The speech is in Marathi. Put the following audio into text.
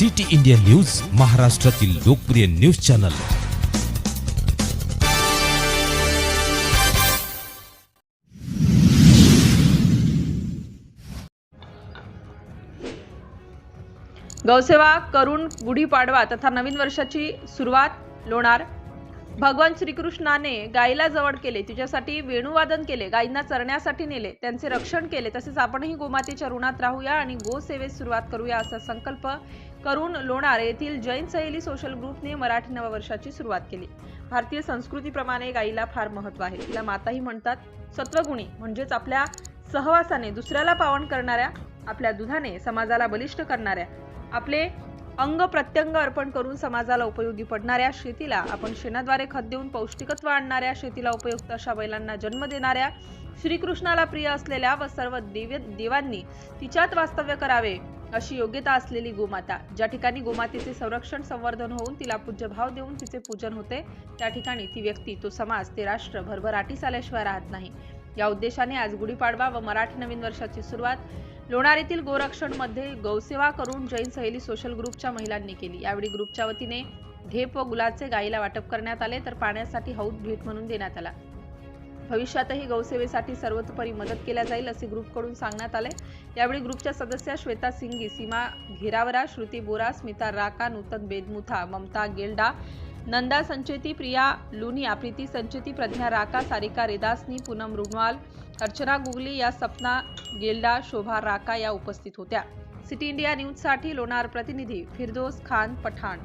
सिटी इंडिया न्यूज महाराष्ट्रातील लोकप्रिय न्यूज चॅनल. गौसेवा करून गुढीपाडवा तथा नवीन वर्षाची सुरुवात लोणार भगवान श्रीकृष्णाने गायीला जवळ केले तिच्यासाठी वेणुवादन केले गायींना चरण्यासाठी नेले त्यांचे रक्षण केले तसेच आपणही गोमातेच्या ऋणात राहूया आणि गोसेवेस सुरुवात करूया असा संकल्प करून लोणार येथील जैन सहेली सोशल ग्रुपने मराठी नववर्षाची सुरुवात केली. भारतीय संस्कृतीप्रमाणे गायीला फार महत्त्व आहे. तिला माताही म्हणतात सत्वगुणी म्हणजेच आपल्या सहवासाने दुसऱ्याला पावन करणाऱ्या आपल्या दुधाने समाजाला बलिष्ठ करणाऱ्या आपले अंग प्रत्यंग अर्पण करून समाजाला उपयोगी पडणाऱ्या शेतीला आपण शेणाद्वारे खत देऊन पौष्टिकत्व आणणाऱ्या शेतीला उपयुक्त अशा बैलांना जन्म देणाऱ्या श्रीकृष्णाला प्रिय असलेल्या व सर्व देव देवांनी तिच्यात वास्तव्य करावे अशी योग्यता असलेली गोमाता. ज्या ठिकाणी गोमातेचे संरक्षण संवर्धन होऊन तिला पूज्य भाव देऊन तिचे पूजन होते त्या ठिकाणी ती व्यक्ती तो समाज ते राष्ट्र भरभराटीस आल्याशिवाय राहत नाही. या उद्देशाने आज गुढीपाडवा व मराठी नवीन वर्षाची सुरुवात लोणार येथील गोरक्षणमध्ये गौसेवा करून जैन सहेली सोशल ग्रुपच्या महिलांनी केली. यावेळी ग्रुपच्या वतीने ढेप व गुलाचे गायीला वाटप करण्यात आले तर पाण्यासाठी हौद भेट म्हणून देण्यात आला. भविष्यातही गौसेवेसाठी सर्वतोपरी मदत केल्या जाईल असे ग्रुपकडून सांगण्यात आले. यावेळी ग्रुपच्या सदस्या श्वेता सिंगी सीमा घेरावरा श्रुती बोरा स्मिता राका नूतन बेदमुथा ममता गेल्डा नंदा संचेती प्रिया लुनिया प्रीती संचेती प्रज्ञा राका सारिका रेदासनी पूनम रुग्णवाल अर्चना गुगली या सपना गेल्डा शोभा राका या उपस्थित होत्या. सिटी इंडिया न्यूजसाठी लोणार प्रतिनिधी फिरदोस खान पठाण.